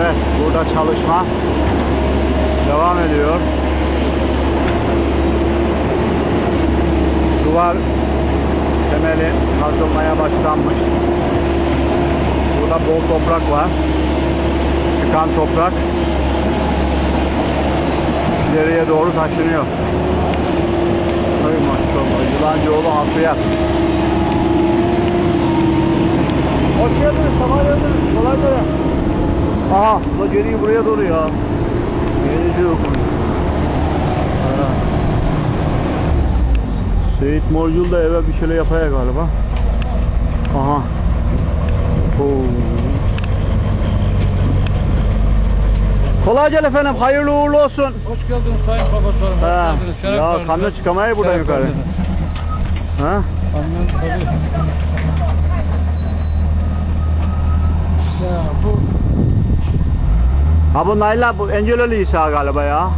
Evet, burada çalışma devam ediyor. Duvar temeli kazılmaya başlanmış. Burada bol toprak var. Çıkan toprak ileriye doğru taşınıyor. Ay maşallah. Yılancıoğlu Afiyet. Hoş geldiniz. Sabah. Da geriyi buraya doğru ya. Gerici yok. Seyit Morcul da eve bir şeyler yapaya galiba. Aha. Oo. Kolay gelsin efendim. Hayırlı uğurlu olsun. Hoş geldiniz sayın profesörüm. Hoş Ha. geldiniz. Şeref Ya kamyon çıkamayı buradan yukarı. Ha? Kamyon tabii. Ya bu Ha bu Nayla bu Engelöli İsa galiba ya.